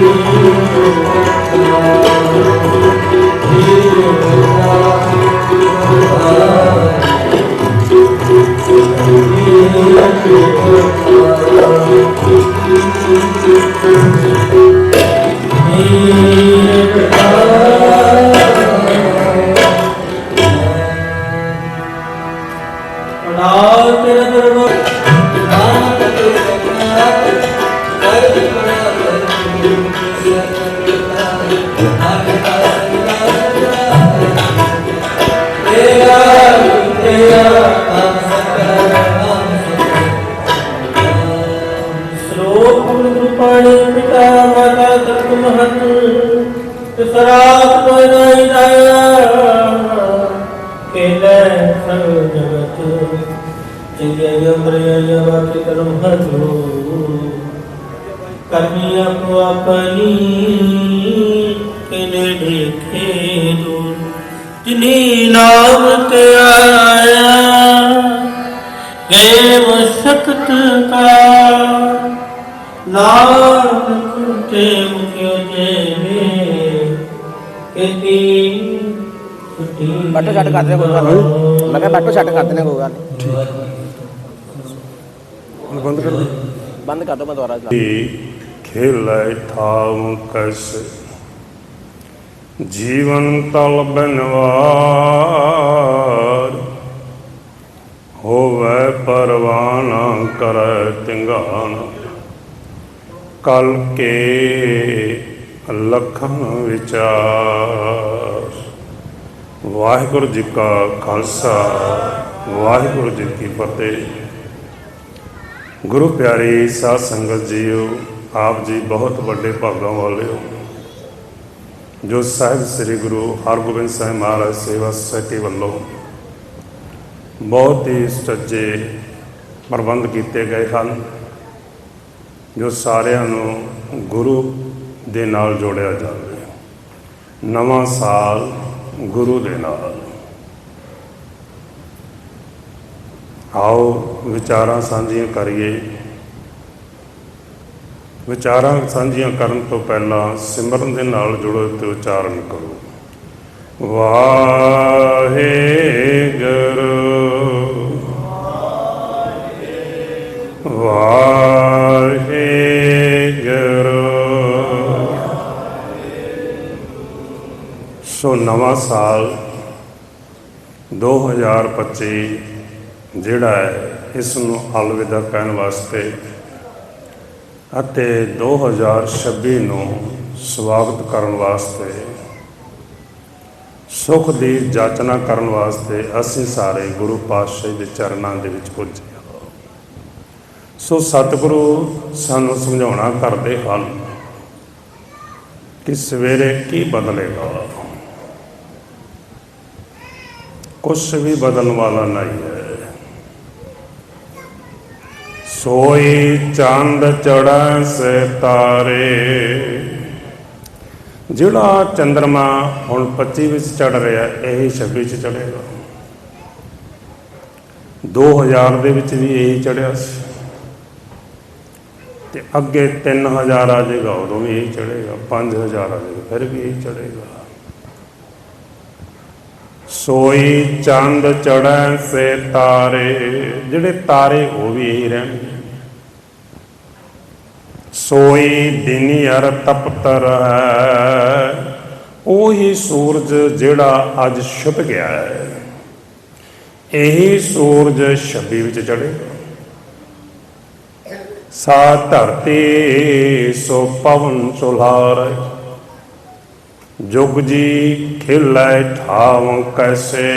ਨਾਲ ਜਗਤ ਚਿੰਗੇ ਜਮਰਿਆ ਜਵਾਤੀ ਕਰਮ ਹਜੋ ਕਰਮੀ ਆਪੋ ਆਪਣੀ ਕਿਨੇ ਦੇਖੇ ਦੂਰ ਜਿਨੀ ਨਾਮ ਤੇ ਆਇਆ ਏਵ ਸ਼ਕਤ ਕਾ, ਨਾਨਕ ਤੇ ਬੈਠੋ ਛੱਡ ਕਰਦੇ ਕੋਈ ਗੱਲ ਨੀ। ਮੈਂ ਕਿਹਾ ਬੈਠੋ ਛੱਡ ਕਰਦੇ ਨੇ ਕੋਈ ਗੱਲ ਨੀ। ਬੰਦ ਕਰ ਦੇ ਬੰਦ ਕਰ ਦੋ ਮੈਂ ਦੁਬਾਰਾ ਚਲਾ ਖੇਲੇ ਠਾਉ ਕਸ। ਜੀਵਨ ਤਲ ਬਨਵਾਰ। ਹੋਵੇ ਪਰਵਾਨਾ ਕਰੈ ਤਿੰਗਾਨ। ਕਲ ਕੇ ਲਖਨ ਵਿਚਾਰ। ਵਾਹਿਗੁਰੂ ਜੀ ਕਾ ਖਾਲਸਾ, ਵਾਹਿਗੁਰੂ ਜੀ ਕੀ ਫਤਿਹ। ਗੁਰੂ ਪਿਆਰੀ ਸਾਧ ਸੰਗਤ ਜੀਓ, ਆਪ ਜੀ ਬਹੁਤ ਵੱਡੇ ਭਾਗਾਂ ਵਾਲੇ ਹੋ ਜੋ ਸਾਹਿਬ ਸ੍ਰੀ ਗੁਰੂ ਹਰਗੋਬਿੰਦ ਸਾਹਿਬ ਮਹਾਰਾਜ ਸੇਵਾ ਸੁਸਾਇਟੀ ਵੱਲੋਂ ਬਹੁਤ ਹੀ ਸੁਚੱਜੇ ਪ੍ਰਬੰਧ ਕੀਤੇ ਗਏ ਹਨ, ਜੋ ਸਾਰਿਆਂ ਨੂੰ ਗੁਰੂ ਦੇ ਨਾਲ ਜੋੜਿਆ ਜਾਵੇ। ਨਵਾਂ ਸਾਲ ਗੁਰੂ ਦੇ ਨਾਲ। ਆਓ ਵਿਚਾਰਾਂ ਸਾਂਝੀਆਂ ਕਰੀਏ। ਵਿਚਾਰਾਂ ਸਾਂਝੀਆਂ ਕਰਨ ਤੋਂ ਪਹਿਲਾਂ ਸਿਮਰਨ ਦੇ ਨਾਲ ਜੁੜੋ ਤੇ ਉਚਾਰਨ ਕਰੋ। ਵਾਹਿਗੁਰੂ ਸਾਲ 2025 ਜਿਹੜਾ ਹੈ ਇਸ ਨੂੰ ਅਲਵਿਦਾ ਕਹਿਣ ਵਾਸਤੇ ਅਤੇ 2026 ਨੂੰ ਸਵਾਗਤ ਕਰਨ ਵਾਸਤੇ, ਸੁਖ ਦੀ ਜਾਚਨਾ ਕਰਨ ਵਾਸਤੇ ਅਸੀਂ ਸਾਰੇ ਗੁਰੂ ਪਾਤਸ਼ਾਹ ਦੇ ਚਰਨਾਂ ਦੇ ਵਿੱਚ ਪੁੱਜੇ ਸੋ ਸਤਿਗੁਰੂ ਸਾਨੂੰ ਸਮਝਾਉਣਾ ਕਰਦੇ ਹਨ ਕਿ ਸਵੇਰੇ ਕੀ ਬਦਲੇਗਾ? ਕੁਛ ਵੀ ਬਦਲਣ ਵਾਲਾ ਨਹੀਂ ਹੈ। ਸੋਈ ਚੰਦ ਚੜਾ ਸੇ ਤਾਰੇ। ਜਿਹੜਾ ਚੰਦਰਮਾ ਹੁਣ 25 ਵਿੱਚ ਚੜ ਰਿਹਾ, ਇਹ 26 ਚ ਚੜੇਗਾ 2000 ਦੇ ਵਿੱਚ ਵੀ ਇਹੀ ਚੜਿਆ ਸੀ। ਤੇ ਅੱਗੇ 3000 ਆ ਜਾਏਗਾ ਉਦੋਂ ਵੀ ਇਹੀ ਚੜੇਗਾ 5000 ਆ ਜਾਏਗਾ ਫਿਰ ਵੀ ਇਹੀ ਚੜੇਗਾ ਸੋਈ ਚੰਦ ਚੜੈ ਸੇ ਤਾਰੇ, ਜਿਹੜੇ ਤਾਰੇ ਉਹ ਵੀ ਇਹੀ ਰਹਿਣਗੇ। ਸੋਈ ਦਿਨ ਅਰ ਤਪਤਰ ਹੈ ਉਹੀ ਸੂਰਜ ਜਿਹੜਾ ਅੱਜ ਛੁਪ ਗਿਆ ਹੈ। ਇਹੀ ਸੂਰਜ 26 ਵਿੱਚ ਚੜੇਗਾ ਸਾ ਧਰਤੀ ਸੋ ਪਵਨ ਸੁਲਾਰ। ਜੁਗ ਜੀ ਖਿਲੈ ਠਾਵ ਕੈਸੇ।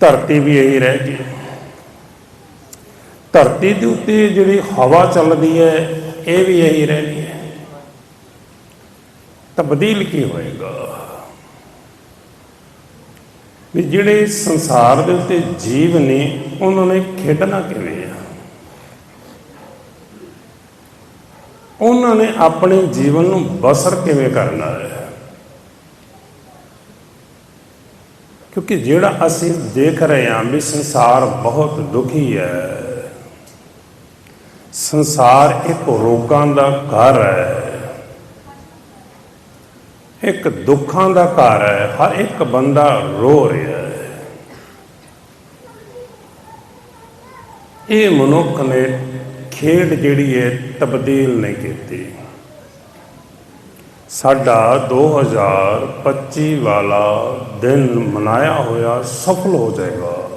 ਧਰਤੀ ਵੀ ਇਹੀ ਰਹਿ ਗਈ। ਧਰਤੀ ਦੇ ਉੱਤੇ ਜਿਹੜੀ ਹਵਾ ਚੱਲਦੀ ਹੈ, ਇਹ ਵੀ ਇਹੀ ਰਹਿਣੀ ਹੈ। ਤਬਦੀਲ ਕੀ ਹੋਏਗਾ? ਵੀ ਜਿਹੜੇ ਸੰਸਾਰ ਦੇ ਉੱਤੇ ਜੀਵ ਨੇ, ਉਹਨਾਂ ਨੇ ਖੇਡਣਾ ਕਿਵੇਂ ਆ ਉਹਨਾਂ ਨੇ ਆਪਣੇ ਜੀਵਨ ਨੂੰ ਬਸਰ ਕਿਵੇਂ ਕਰਨਾ ਹੈ? ਕਿਉਂਕਿ ਜਿਹੜਾ ਅਸੀਂ ਦੇਖ ਰਹੇ ਹਾਂ ਵੀ ਸੰਸਾਰ ਬਹੁਤ ਦੁਖੀ ਹੈ, ਸੰਸਾਰ ਇੱਕ ਰੋਗਾਂ ਦਾ ਘਰ ਹੈ, ਇੱਕ ਦੁੱਖਾਂ ਦਾ ਘਰ ਹੈ, ਹਰ ਇੱਕ ਬੰਦਾ ਰੋ ਰਿਹਾ ਹੈ। ਇਹ ਮਨੁੱਖ ਨੇ ਖੇਡ ਜਿਹੜੀ ਹੈ ਤਬਦੀਲ ਨਹੀਂ ਕੀਤੀ। ਸਾਡਾ 2025 ਵਾਲਾ ਦਿਨ ਮਨਾਇਆ ਹੋਇਆ ਸਫਲ ਹੋ ਜਾਏਗਾ।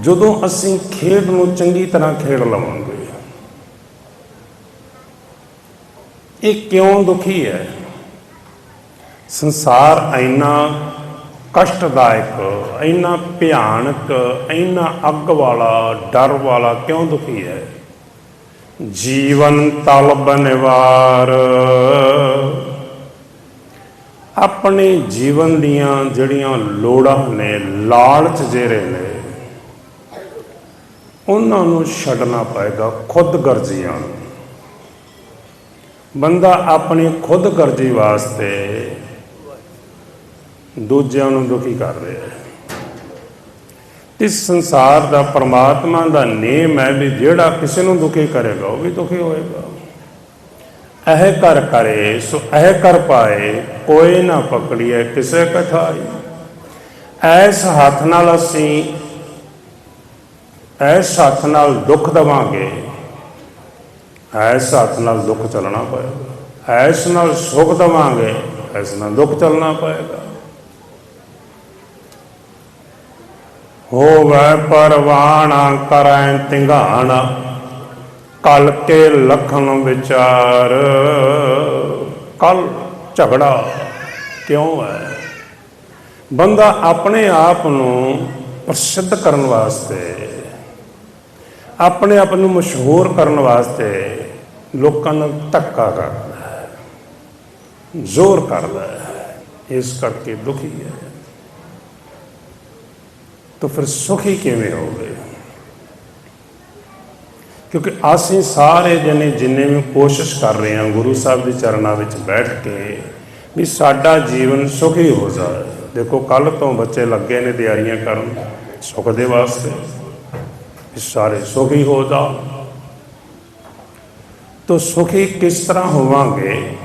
ਜਦੋਂ ਅਸੀਂ ਖੇਡ ਨੂੰ ਚੰਗੀ ਤਰ੍ਹਾਂ ਖੇਡ ਲਵਾਂਗੇ। ਇਹ ਕਿਉਂ ਦੁਖੀ ਹੈ? ਸੰਸਾਰ ਇੰਨਾ ਕਸ਼ਟਦਾਇਕ, ਇੰਨਾ ਭਿਆਨਕ, ਇੰਨਾ ਅੱਗ ਵਾਲਾ, ਡਰ ਵਾਲਾ ਕਿਉਂ ਦੁਖੀ ਹੈ? ਜੀਵਨ ਤਲਬ ਨਿਵਾਰ ਆਪਣੇ ਜੀਵਨ ਦੀਆਂ ਜਿਹੜੀਆਂ ਲੋੜਾਂ ਨੇ, ਲਾਲਚ ਜਿਹੜੇ ਨੇ, ਉਹਨਾਂ ਨੂੰ ਛੱਡਣਾ ਪਏਗਾ ਖੁਦਗਰਜ਼ੀਆਂ ਨੂੰ। ਬੰਦਾ ਆਪਣੀ ਖੁਦਗਰਜ਼ੀ ਵਾਸਤੇ ਦੂਜਿਆਂ ਨੂੰ ਦੁਖੀ ਕਰ ਰਿਹਾ ਹੈ। ਇਸ ਸੰਸਾਰ ਦਾ ਪਰਮਾਤਮਾ ਦਾ ਨੇਮ ਹੈ ਵੀ ਜਿਹੜਾ ਕਿਸੇ ਨੂੰ ਦੁਖੀ ਕਰੇਗਾ, ਉਹ ਵੀ ਦੁਖੀ ਹੋਏਗਾ। ਇਹ ਕਰ ਕਰੇ, ਸੋ ਇਹ ਕਰ ਪਾਏ, ਕੋਈ ਨਾ ਪਕੜੀਏ, ਕਿਸੇ ਕਠਾਈ ਐਸ ਹੱਥ ਨਾਲ ਅਸੀਂ ਐਸ ਹੱਥ ਨਾਲ ਦੁੱਖ ਦਵਾਂਗੇ। ਐਸ ਹੱਥ ਨਾਲ ਦੁੱਖ ਚੱਲਣਾ ਪਏਗਾ। ਐਸ ਨਾਲ ਸੁਖ ਦਵਾਂਗੇ ਐਸ ਨਾਲ ਦੁੱਖ ਚੱਲਣਾ ਪਏਗਾ। ਹੋਵੇ ਪਰਵਾਣਾ ਕਰੈ ਤਿੰਗਾਣਾ ਕਲ ਕੇ ਲਖਨ ਵਿਚਾਰ। ਕਲ ਝਗੜਾ ਕਿਉਂ ਹੈ? ਬੰਦਾ ਆਪਣੇ ਆਪ ਨੂੰ ਪ੍ਰਸਿੱਧ ਕਰਨ ਵਾਸਤੇ, ਆਪਣੇ ਆਪ ਨੂੰ ਮਸ਼ਹੂਰ ਕਰਨ ਵਾਸਤੇ ਲੋਕਾਂ ਨਾਲ ਧੱਕਾ ਕਰਦਾ ਹੈ, ਜ਼ੋਰ ਕਰਦਾ ਹੈ। ਇਸ ਕਰਕੇ ਦੁਖੀ ਹੈ। ਤਾਂ ਫਿਰ ਸੁਖੀ ਕਿਵੇਂ ਹੋਵੇ? ਕਿਉਂਕਿ ਅਸੀਂ ਸਾਰੇ ਜਣੇ ਜਿੰਨੇ ਵੀ ਕੋਸ਼ਿਸ਼ ਕਰ ਰਹੇ ਹਾਂ ਗੁਰੂ ਸਾਹਿਬ ਦੇ ਚਰਨਾਂ ਵਿੱਚ ਬੈਠ ਕੇ ਵੀ ਸਾਡਾ ਜੀਵਨ ਸੁਖੀ ਹੋ ਜਾਵੇ। ਦੇਖੋ ਕੱਲ ਤੋਂ ਬੱਚੇ ਲੱਗੇ ਨੇ ਤਿਆਰੀਆਂ ਕਰਨ ਸੁਖ ਦੇ ਵਾਸਤੇ ਵੀ ਸਾਰੇ ਸੁਖੀ ਹੋ ਜਾ ਤੋ ਸੁਖੀ ਕਿਸ ਤਰ੍ਹਾਂ ਹੋਵਾਂਗੇ?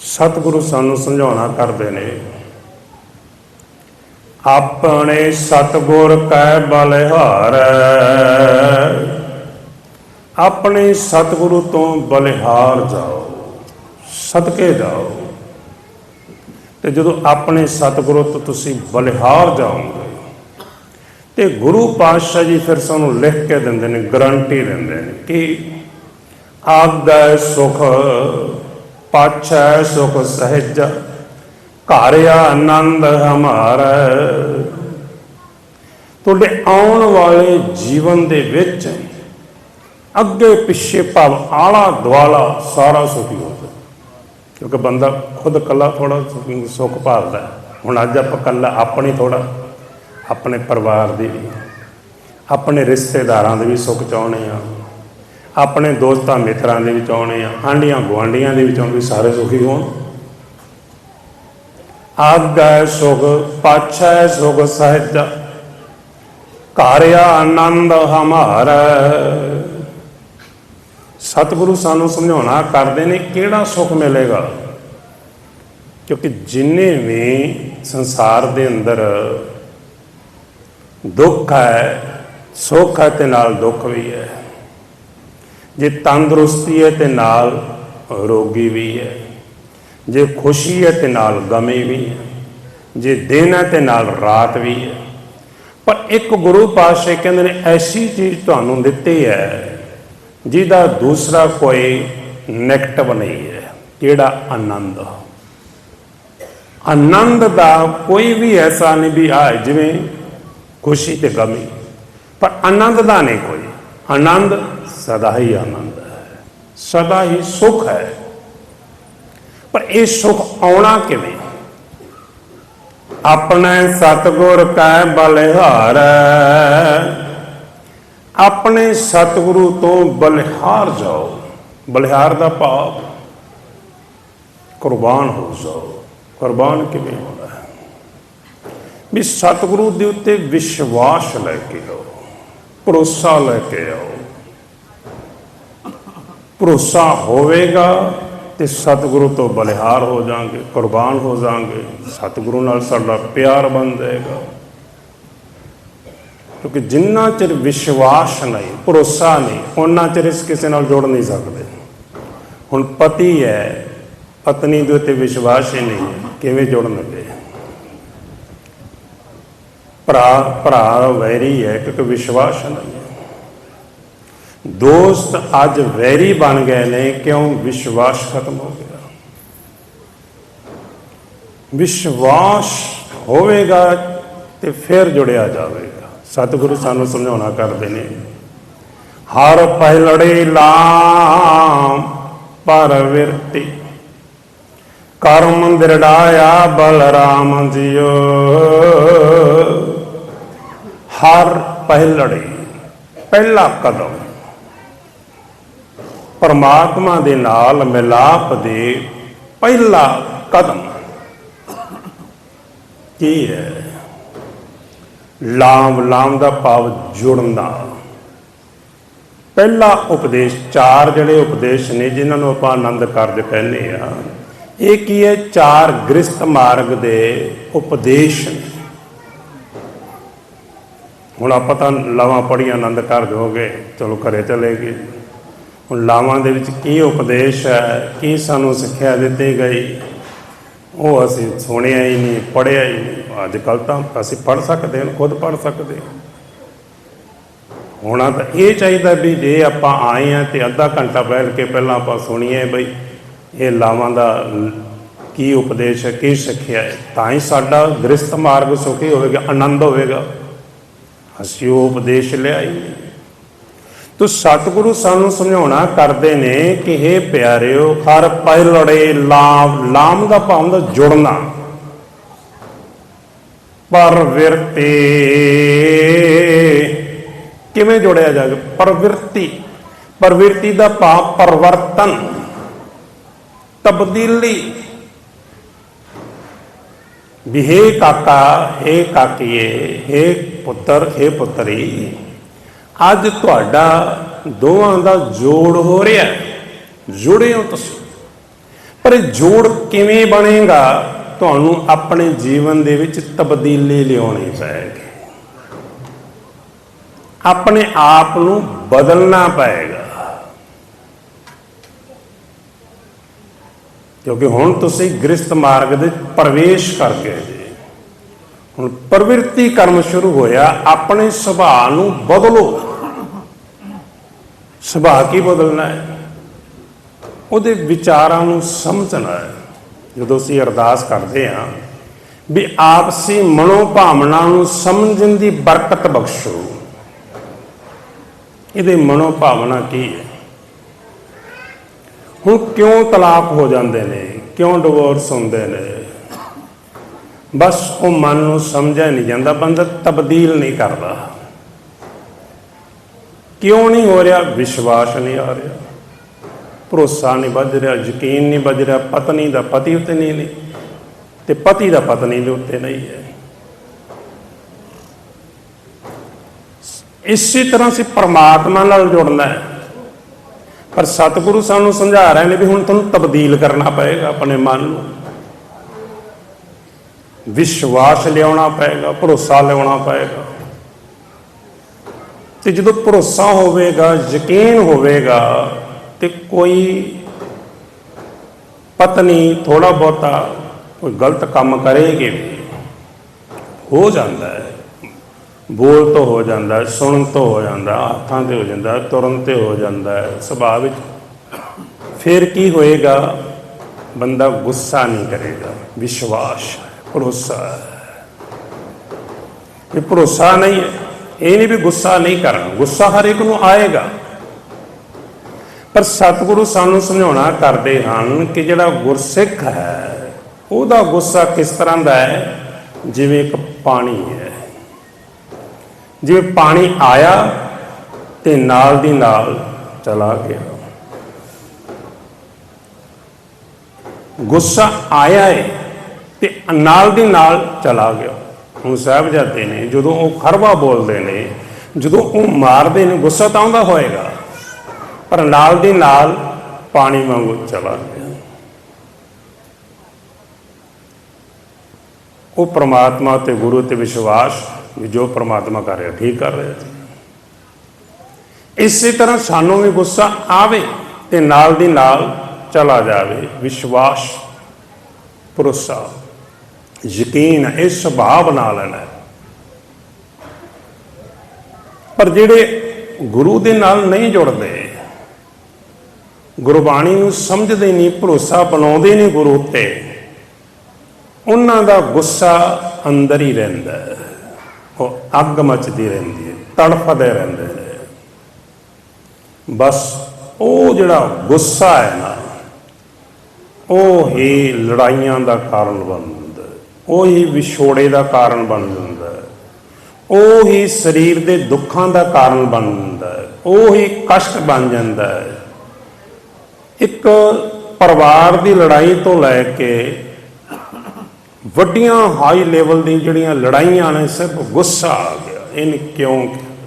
ਸਤਿਗੁਰੂ ਸਾਨੂੰ ਸਮਝਾਉਣਾ ਕਰਦੇ ਨੇ ਆਪਣੇ ਸਤਗੁਰ ਕੈ ਬਲਿਹਾਰ। ਆਪਣੇ ਸਤਿਗੁਰੂ ਤੋਂ ਬਲਿਹਾਰ ਜਾਓ, ਸਦਕੇ ਜਾਓ। ਤੇ ਜਦੋਂ ਆਪਣੇ ਸਤਿਗੁਰੂ ਤੋਂ ਤੁਸੀਂ ਬਲਿਹਾਰ ਜਾਓਗੇ, ਤੇ ਗੁਰੂ ਪਾਤਸ਼ਾਹ ਜੀ ਫਿਰ ਸਾਨੂੰ ਲਿਖ ਕੇ ਦਿੰਦੇ ਨੇ, ਗਰੰਟੀ ਦਿੰਦੇ ਨੇ ਕਿ ਆਗੈ ਸੁਖ, ਪਾਛੈ ਸੁਖ ਸਹਿਜ ਘਰ ਆਨੰਦ ਹਮਾਰਾ। ਤੁਹਾਡੇ ਆਉਣ ਵਾਲੇ ਜੀਵਨ ਦੇ ਵਿੱਚ ਅੱਗੇ ਪਿੱਛੇ ਭਾਵ ਆਲਾ ਦੁਆਲਾ ਸਾਰਾ ਸੁਖੀ ਹੋ ਜਾਏ ਕਿਉਂਕਿ ਬੰਦਾ ਖੁਦ ਕੱਲਾ ਥੋੜਾ ਸੁੱਖ ਭਾਲਦਾ ਹੁਣ ਅੱਜ ਆਪਾਂ ਕੱਲਾ ਆਪਣੀ ਥੋੜਾ ਆਪਣੇ ਪਰਿਵਾਰ ਦੀ ਵੀ, ਆਪਣੇ ਰਿਸ਼ਤੇਦਾਰਾਂ ਦੇ ਵੀ ਸੁੱਖ ਚਾਹੁੰਦੇ ਆ ਆਪਣੇ ਦੋਸਤਾਂ ਮਿੱਤਰਾਂ ਦੇ ਵੀ ਚਾਹੁੰਦੇ ਆ ਆਂਢੀਆਂ ਗੁਆਂਢੀਆਂ ਦੇ ਵੀ ਚਾਹੁੰਦੇ ਵੀ ਸਾਰੇ ਸੁਖੀ ਹੋਣ। ਆਗੈ ਸੁਖ, ਪਾਛੈ ਸੁਖ ਸਹਿਜ। ਘਰ ਆਨੰਦ ਹਮਾਰਾ। ਸਤਿਗੁਰੂ ਸਾਨੂੰ ਸਮਝਾਉਣਾ ਕਰਦੇ ਨੇ ਕਿਹੜਾ ਸੁਖ ਮਿਲੇਗਾ। ਕਿਉਂਕਿ ਜਿੰਨੇ ਵੀ ਸੰਸਾਰ ਦੇ ਅੰਦਰ ਦੁੱਖ ਹੈ, ਸੁੱਖ ਹੈ ਤੇ ਨਾਲ ਦੁੱਖ ਵੀ ਹੈ। ਜੇ ਤੰਦਰੁਸਤੀ ਹੈ ਤੇ ਨਾਲ ਰੋਗੀ ਵੀ ਹੈ। ਜੇ ਖੁਸ਼ੀ ਹੈ ਤੇ ਨਾਲ ਗਮੀ ਵੀ ਹੈ, ਜੇ ਦਿਨ ਹੈ ਤੇ ਨਾਲ ਰਾਤ ਵੀ ਹੈ। ਪਰ ਇੱਕ ਗੁਰੂ ਪਾਤਸ਼ਾਹ ਕਹਿੰਦੇ ਨੇ, ਐਸੀ ਚੀਜ਼ ਤੁਹਾਨੂੰ ਦਿੱਤੀ ਹੈ ਜਿਹਦਾ ਦੂਸਰਾ ਕੋਈ ਨੈਗੇਟਿਵ ਨਹੀਂ ਹੈ, ਕਿਹੜਾ ਆਨੰਦ ਆਨੰਦ ਦਾ ਕੋਈ ਵੀ ਐਸਾ ਨਹੀਂ ਵੀ ਆ ਜਿਵੇਂ ਖੁਸ਼ੀ ਤੇ ਗਮੀ, ਪਰ ਆਨੰਦ ਦਾ ਨਹੀਂ ਕੋਈ। ਆਨੰਦ ਸਦਾ ਹੀ ਆਨੰਦ ਹੈ, ਸਦਾ ਹੀ ਸੁਖ ਹੈ। ਪਰ ਇਹ ਸੁਖ ਆਉਣਾ ਕਿਵੇਂ? ਆਪਣੇ ਸਤਗੁਰ ਕੈ ਬਲਿਹਾਰ। ਆਪਣੇ ਸਤਿਗੁਰੂ ਤੋਂ ਬਲਿਹਾਰ ਜਾਓ। ਬਲਿਹਾਰ ਦਾ ਭਾਵ ਕੁਰਬਾਨ ਹੋ ਜਾਓ। ਕੁਰਬਾਨ ਕਿਵੇਂ ਹੋਣਾ? ਹੈ ਵੀ ਸਤਿਗੁਰੂ ਦੇ ਉੱਤੇ ਵਿਸ਼ਵਾਸ ਲੈ ਕੇ ਆਓ। ਭਰੋਸਾ ਲੈ ਕੇ ਆਓ। ਭਰੋਸਾ ਹੋਵੇਗਾ। ਤੇ ਸਤਿਗੁਰੂ ਤੋਂ ਬਲਿਹਾਰ ਹੋ ਜਾਾਂਗੇ, ਕੁਰਬਾਨ ਹੋ ਜਾਾਂਗੇ। ਸਤਿਗੁਰੂ ਨਾਲ ਸਾਡਾ ਪਿਆਰ ਬਣ ਜਾਏਗਾ ਕਿਉਂਕਿ ਜਿੰਨਾ ਚਿਰ ਵਿਸ਼ਵਾਸ ਨਹੀਂ, ਭਰੋਸਾ ਨਹੀਂ ਉਹਨਾਂ ਚਿਰ ਇਸ ਕਿਸੇ ਨਾਲ ਜੁੜ ਨਹੀਂ ਸਕਦੇ। ਹੁਣ ਪਤੀ ਹੈ, ਪਤਨੀ ਦੇ ਉੱਤੇ ਵਿਸ਼ਵਾਸ ਹੀ ਨਹੀਂ ਹੈ ਕਿਵੇਂ ਲੱਗੇ? ਭਰਾ ਭਰਾ ਵੈਰੀ ਹੈ, ਕਿਉਂਕਿ ਵਿਸ਼ਵਾਸ ਨਹੀਂ। ਦੋਸਤ ਅੱਜ ਵੈਰੀ ਬਣ ਗਏ ਨੇ, ਕਿਉਂ? ਵਿਸ਼ਵਾਸ ਖਤਮ ਹੋ ਗਿਆ। ਵਿਸ਼ਵਾਸ ਹੋਵੇਗਾ ਤੇ ਫਿਰ ਜੁੜਿਆ ਜਾਵੇਗਾ। ਸਤਿਗੁਰੂ ਸਾਨੂੰ ਸਮਝਾਉਣਾ ਕਰਦੇ ਨੇ, ਹਰ ਪਹਿਲੜੇ ਲਾਮ ਪਰ ਵਿਰਤੀ। ਕਰਮ ਦਿਰੜਾਇਆ ਬਲਰਾਮ ਜੀਓ। ਹਰ ਪਹਿਲੜੇ, ਪਹਿਲਾ ਕਦਮ। ਪਰਮਾਤਮਾ ਦੇ ਨਾਲ ਮਿਲਾਪ ਦੇ ਪਹਿਲਾ ਕਦਮ ਕੀ ਹੈ? ਲਾਮ ਲਾਮ ਦਾ ਭਾਵ ਜੁੜਨਾ ਪਹਿਲਾ ਉਪਦੇਸ਼, ਚਾਰ ਜਿਹੜੇ ਉਪਦੇਸ਼ ਨੇ ਜਿਨ੍ਹਾਂ ਨੂੰ ਆਪਾਂ ਆਨੰਦ ਕਾਰਜ ਕਹਿੰਦੇ ਆ, ਇਹ ਕੀ ਹੈ? ਚਾਰ ਗ੍ਰਸਤ ਮਾਰਗ ਦੇ ਉਪਦੇਸ਼ ਨੇ। ਹੁਣ ਆਪਾਂ ਤਾਂ ਲਾਵਾਂ ਪੜੀਆਂ ਆਨੰਦ ਕਾਰਜ ਹੋ ਗਏ, ਚਲੋ ਘਰੇ ਚਲੇ ਗਏ। ਹੁਣ ਲਾਵਾਂ ਦੇ ਵਿੱਚ ਕੀ ਉਪਦੇਸ਼ ਹੈ, ਕੀ ਸਾਨੂੰ ਸਿੱਖਿਆ ਦਿੱਤੀ ਗਈ, ਉਹ ਅਸੀਂ ਸੁਣਿਆ ਹੀ ਨਹੀਂ ਪੜਿਆ ਹੀ ਨਹੀਂ। ਅੱਜ ਕੱਲ ਤਾਂ ਅਸੀਂ ਪੜ ਸਕਦੇ ਹਾਂ, ਖੁਦ ਪੜ ਸਕਦੇ ਹਾਂ। ਹੋਣਾ ਤਾਂ ਇਹ ਚਾਹੀਦਾ ਵੀ ਜੇ ਆਪਾਂ ਆਏ ਆ ਤੇ ਅੱਧਾ ਘੰਟਾ ਬੈਠ ਕੇ ਪਹਿਲਾਂ ਆਪਾਂ ਸੁਣੀਏ ਬਈ, ਇਹ ਲਾਵਾਂ ਦਾ ਕੀ ਉਪਦੇਸ਼ ਹੈ, ਕੀ ਸਿੱਖਿਆ ਹੈ। ਤਾਂ ਹੀ ਸਾਡਾ ਗ੍ਰਸਤ ਮਾਰਗ ਸੁਖੀ ਹੋਵੇਗਾ, ਆਨੰਦ ਹੋਵੇਗਾ। ਅਸੀਂ ਉਹ ਉਪਦੇਸ਼ ਲਿਆਈ ਤੋ ਸਤਿਗੁਰੂ ਸਾਨੂੰ ਸਮਝਾਉਣਾ ਕਰਦੇ ਨੇ ਕਿ हे ਪਿਆਰਿਓ, ਹਰ ਪਹਿਲੜੇ ਲਾਮ ਲਾਮ ਦਾ ਭਾਵ ਦਾ ਜੁੜਨਾ ਪਰਵਿਰਤੇ ਕਿਵੇਂ ਜੋੜਿਆ ਜਾਵੇ? ਪਰਵਿਰਤੀ ਪਰਵਿਰਤੀ ਦਾ ਭਾਵ ਪਰਵਰਤਨ। ਤਬਦੀਲੀ। ਵੀ ਹੇ ਕਾਕਾ, ਹੇ ਕਾਕੀਏ, ਹੇ ਪੁੱਤਰ, ਹੇ ਪੁੱਤਰੀ। ਅੱਜ ਤੁਹਾਡਾ ਦੋਵਾਂ ਦਾ ਜੋੜ ਹੋ ਰਿਹਾ ਜੁੜੇ ਹੋ ਤੁਸੀਂ। ਪਰ ਇਹ ਜੋੜ ਕਿਵੇਂ ਬਣੇਗਾ, ਤੁਹਾਨੂੰ ਆਪਣੇ ਜੀਵਨ ਦੇ ਵਿੱਚ ਤਬਦੀਲੀ ਲਿਆਉਣੀ ਪਏਗੀ। ਆਪਣੇ ਆਪ ਨੂੰ ਬਦਲਣਾ ਪਏਗਾ। ਕਿਉਂਕਿ ਹੁਣ ਤੁਸੀਂ ਗ੍ਰਸਤ ਮਾਰਗ ਦੇ ਪ੍ਰਵੇਸ਼ ਕਰ ਗਏ ਹੁਣ ਪ੍ਰਵਿਰਤੀ ਕਰਮ ਸ਼ੁਰੂ ਹੋਇਆ, ਆਪਣੇ ਸੁਭਾਅ ਨੂੰ ਬਦਲੋ। ਸੁਭਾਅ ਕੀ ਬਦਲਣਾ ਹੈ? ਉਹਦੇ ਵਿਚਾਰਾਂ ਨੂੰ ਸਮਝਣਾ ਹੈ। ਜਦੋਂ ਅਸੀਂ ਅਰਦਾਸ ਕਰਦੇ ਹਾਂ ਵੀ ਆਪਸੀ ਮਨੋ ਭਾਵਨਾ ਨੂੰ ਸਮਝਣ ਦੀ ਬਰਕਤ ਬਖਸ਼ੋ, ਇਹਦੇ ਮਨੋ ਭਾਵਨਾ ਕੀ ਹੈ? ਹੁਣ ਕਿਉਂ ਤਲਾਕ ਹੋ ਜਾਂਦੇ ਨੇ? ਕਿਉਂ ਡਿਵੋਰਸ ਹੁੰਦੇ ਨੇ? ਬਸ ਉਹ ਮਨ ਨੂੰ ਸਮਝਿਆ ਨਹੀਂ ਜਾਂਦਾ ਬੰਦਾ ਤਬਦੀਲ ਨਹੀਂ ਕਰਦਾ। ਕਿਉਂ ਨਹੀਂ ਹੋ ਰਿਹਾ? ਵਿਸ਼ਵਾਸ ਨਹੀਂ ਆ ਰਿਹਾ। ਭਰੋਸਾ ਨਹੀਂ ਵੱਜ ਰਿਹਾ, ਯਕੀਨ ਨਹੀਂ ਵੱਜ ਰਿਹਾ, ਪਤਨੀ ਦਾ ਪਤੀ ਉੱਤੇ ਨਹੀਂ ਨਹੀਂ ਤੇ ਪਤੀ ਦਾ ਪਤਨੀ ਦੇ ਉੱਤੇ ਨਹੀਂ ਹੈ। ਇਸੇ ਤਰ੍ਹਾਂ ਅਸੀਂ ਪਰਮਾਤਮਾ ਨਾਲ ਜੁੜਨਾ ਹੈ। ਪਰ ਸਤਿਗੁਰੂ ਸਾਨੂੰ ਸਮਝਾ ਰਹੇ ਨੇ ਵੀ ਹੁਣ ਤੁਹਾਨੂੰ ਤਬਦੀਲ ਕਰਨਾ ਪਏਗਾ ਆਪਣੇ ਮਨ ਨੂੰ। ਵਿਸ਼ਵਾਸ ਲਿਆਉਣਾ ਪਏਗਾ ਭਰੋਸਾ ਲਿਆਉਣਾ ਪਏਗਾ। ਤੇ ਜਦੋਂ ਭਰੋਸਾ ਹੋਵੇਗਾ ਯਕੀਨ ਹੋਵੇਗਾ ਤੇ ਕੋਈ ਪਤਨੀ ਥੋੜਾ ਬਹੁਤਾ ਕੋਈ ਗਲਤ ਕੰਮ ਕਰੇਗੀ ਹੋ ਜਾਂਦਾ ਹੈ। ਬੋਲ ਤੋਂ ਹੋ ਜਾਂਦਾ ਸੁਣਨ ਤੋਂ ਹੋ ਜਾਂਦਾ ਹੱਥਾਂ ਤੇ ਹੋ ਜਾਂਦਾ ਤੁਰਨ ਤੇ ਹੋ ਜਾਂਦਾ ਹੈ ਸੁਭਾਅ ਵਿੱਚ। ਫਿਰ ਕੀ ਹੋਏਗਾ? ਬੰਦਾ ਗੁੱਸਾ ਨਹੀਂ ਕਰੇਗਾ ਵਿਸ਼ਵਾਸ ਹੈ, ਭਰੋਸਾ ਇਹ ਭਰੋਸਾ ਨਹੀਂ ਹੈ। ਇਹ ਨਹੀਂ ਵੀ ਗੁੱਸਾ ਨਹੀਂ ਕਰਨਾ। ਗੁੱਸਾ ਹਰ ਇੱਕ ਨੂੰ ਆਏਗਾ। ਪਰ ਸਤਿਗੁਰੂ ਸਾਨੂੰ ਸਮਝਾਉਣਾ ਕਰਦੇ ਹਨ ਕਿ ਜਿਹੜਾ ਗੁਰਸਿੱਖ ਹੈ, ਉਹਦਾ ਗੁੱਸਾ ਕਿਸ ਤਰ੍ਹਾਂ ਦਾ ਹੈ? ਜਿਵੇਂ ਇੱਕ ਪਾਣੀ ਹੈ। ਜਿਵੇਂ ਪਾਣੀ ਆਇਆ ਤੇ ਨਾਲ ਦੀ ਨਾਲ ਚਲਾ ਗਿਆ। ਗੁੱਸਾ ਆਇਆ ਹੈ ਤੇ ਨਾਲ ਦੀ ਨਾਲ ਚਲਾ ਗਿਆ। ਹੁਣ ਸਾਹਿਬਜ਼ਾਦੇ ਨੇ ਜਦੋਂ ਉਹ ਖਰਵਾ ਬੋਲਦੇ ਨੇ, ਜਦੋਂ ਉਹ ਮਾਰਦੇ ਨੇ, ਗੁੱਸਾ ਤਾਂ ਆਉਂਦਾ ਹੋਏਗਾ, ਪਰ ਨਾਲ ਦੀ ਨਾਲ ਪਾਣੀ ਵਾਂਗੂ ਚਲਾ ਗਿਆ। ਉਹ ਪ੍ਰਮਾਤਮਾ ਤੇ ਗੁਰੂ ਤੇ ਵਿਸ਼ਵਾਸ ਵੀ ਜੋ ਪ੍ਰਮਾਤਮਾ ਕਰ ਰਿਹਾ, ਠੀਕ ਕਰ ਰਿਹਾ ਇਸੇ ਤਰ੍ਹਾਂ ਸਾਨੂੰ ਵੀ ਗੁੱਸਾ ਆਵੇ ਤੇ ਨਾਲ ਦੀ ਨਾਲ ਚਲਾ ਜਾਵੇ, ਵਿਸ਼ਵਾਸ, ਭਰੋਸਾ। ਯਕੀਨ ਇਹ ਸੁਭਾਅ ਬਣਾ ਲੈਣਾ ਹੈ। ਪਰ ਜਿਹੜੇ ਗੁਰੂ ਦੇ ਨਾਲ ਨਹੀਂ ਜੁੜਦੇ, ਗੁਰਬਾਣੀ ਨੂੰ ਸਮਝਦੇ ਨਹੀਂ, ਭਰੋਸਾ ਬਣਾਉਂਦੇ ਨਹੀਂ ਗੁਰੂ ਉੱਤੇ, ਉਹਨਾਂ ਦਾ ਗੁੱਸਾ ਅੰਦਰ ਹੀ ਰਹਿੰਦਾ ਉਹ ਅੱਗ ਮੱਚਦੀ ਰਹਿੰਦੀ ਹੈ, ਤੜਫਦੇ ਰਹਿੰਦੇ ਨੇ। ਬਸ ਉਹ ਜਿਹੜਾ ਗੁੱਸਾ ਹੈ ਨਾ, ਉਹ ਹੀ ਲੜਾਈਆਂ ਦਾ ਕਾਰਨ ਬਣਦਾ ਉਹ ਹੀ ਵਿਛੋੜੇ ਦਾ ਕਾਰਨ ਬਣ ਜਾਂਦਾ ਹੈ। ਉਹ ਹੀ ਸਰੀਰ ਦੇ ਦੁੱਖਾਂ ਦਾ ਕਾਰਨ ਬਣ ਜਾਂਦਾ ਹੈ ਉਹ ਹੀ ਕਸ਼ਟ ਬਣ ਜਾਂਦਾ ਹੈ ਇੱਕ ਪਰਿਵਾਰ ਦੀ ਲੜਾਈ ਤੋਂ ਲੈ ਕੇ ਵੱਡੀਆਂ ਹਾਈ ਲੈਵਲ ਦੀਆਂ ਜਿਹੜੀਆਂ ਲੜਾਈਆਂ ਨੇ, ਸਿਰਫ ਗੁੱਸਾ ਆ ਗਿਆ ਇਹਨੇ ਕਿਉਂ ਕੀਤਾ?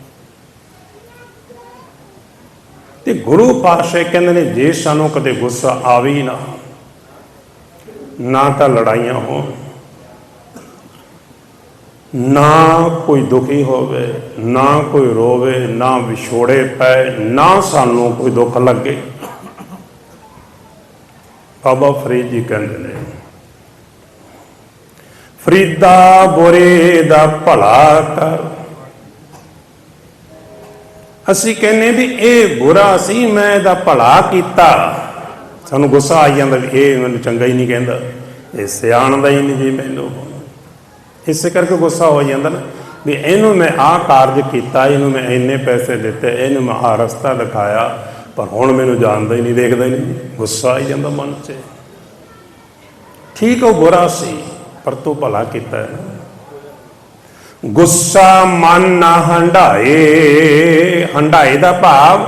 ਤੇ ਗੁਰੂ ਪਾਤਸ਼ਾਹ ਕਹਿੰਦੇ ਨੇ, ਜੇ ਸਾਨੂੰ ਕਦੇ ਗੁੱਸਾ ਆਵੇ ਨਾ ਨਾ ਤਾਂ ਲੜਾਈਆਂ ਹੋਣ ਨਾ ਕੋਈ ਦੁਖੀ ਹੋਵੇ, ਨਾ ਕੋਈ ਰੋਵੇ, ਨਾ ਵਿਛੋੜੇ ਪਏ ਨਾ ਸਾਨੂੰ ਕੋਈ ਦੁੱਖ ਲੱਗੇ। ਬਾਬਾ ਫਰੀਦ ਜੀ ਕਹਿੰਦੇ ਨੇ, ਫਰੀਦਾ ਬੁਰੇ ਦਾ ਭਲਾ ਕਰ। ਅਸੀਂ ਕਹਿੰਨੇ ਵੀ ਇਹ ਬੁਰਾ ਸੀ, ਮੈਂ ਇਹਦਾ ਭਲਾ ਕੀਤਾ। ਸਾਨੂੰ ਗੁੱਸਾ ਆਈ ਜਾਂਦਾ ਵੀ ਇਹ ਮੈਨੂੰ ਚੰਗਾ ਹੀ ਨਹੀਂ ਕਹਿੰਦਾ, ਇਹ ਸਿਆਣਦਾ ਹੀ ਨਹੀਂ ਜੀ ਮੈਨੂੰ। ਇਸੇ ਕਰਕੇ ਗੁੱਸਾ ਹੋ ਜਾਂਦਾ ਨਾ ਵੀ ਇਹਨੂੰ ਮੈਂ ਆਹ ਕਾਰਜ ਕੀਤਾ, ਇਹਨੂੰ ਮੈਂ ਇੰਨੇ ਪੈਸੇ ਦਿੱਤੇ, ਇਹਨੂੰ ਮੈਂ ਆਹ ਰਸਤਾ ਦਿਖਾਇਆ, ਪਰ ਹੁਣ ਮੈਨੂੰ ਜਾਣਦਾ ਹੀ ਨਹੀਂ, ਦੇਖਦਾ ਹੀ ਨਹੀਂ। ਗੁੱਸਾ ਆ ਜਾਂਦਾ ਮਨ 'ਚ। ਠੀਕ ਉਹ ਬੁਰਾ ਸੀ, ਪਰ ਤੂੰ ਭਲਾ ਕੀਤਾ ਹੈ ਗੁੱਸਾ ਮਨ ਨਾ ਹੰਡਾਏ ਹੰਡਾਏ ਦਾ ਭਾਵ